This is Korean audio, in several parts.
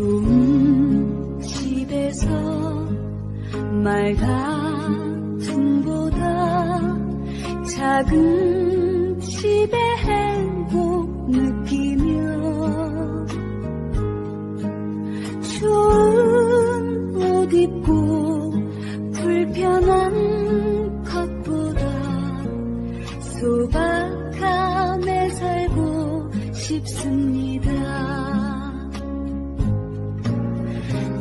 좋은 집에서 말 같음보다 작은 집의 행복 느끼며 좋은 옷 입고 불편한 것보다 소박함에 살고 싶습니다.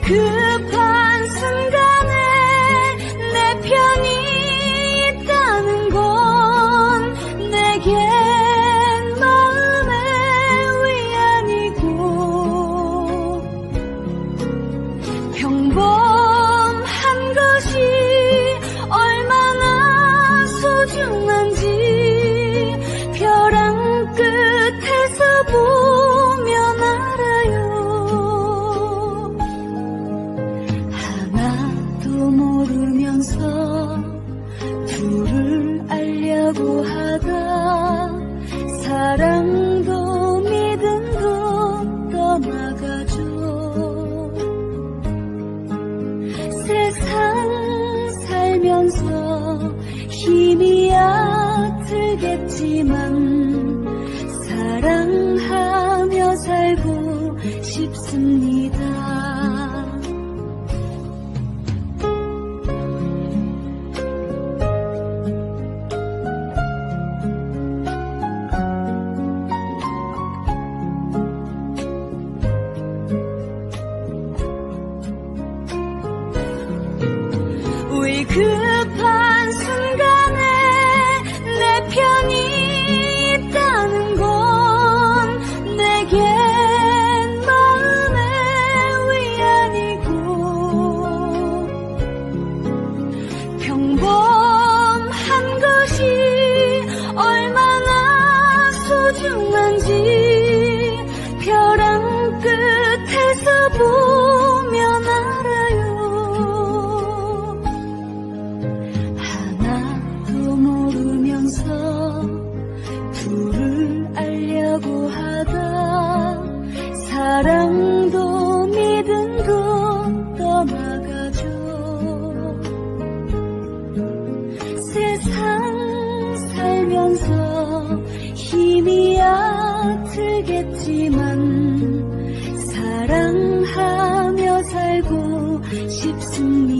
可怕。 사랑 살면서 힘이 아틀겠지만 사랑하며 살고 싶습니다.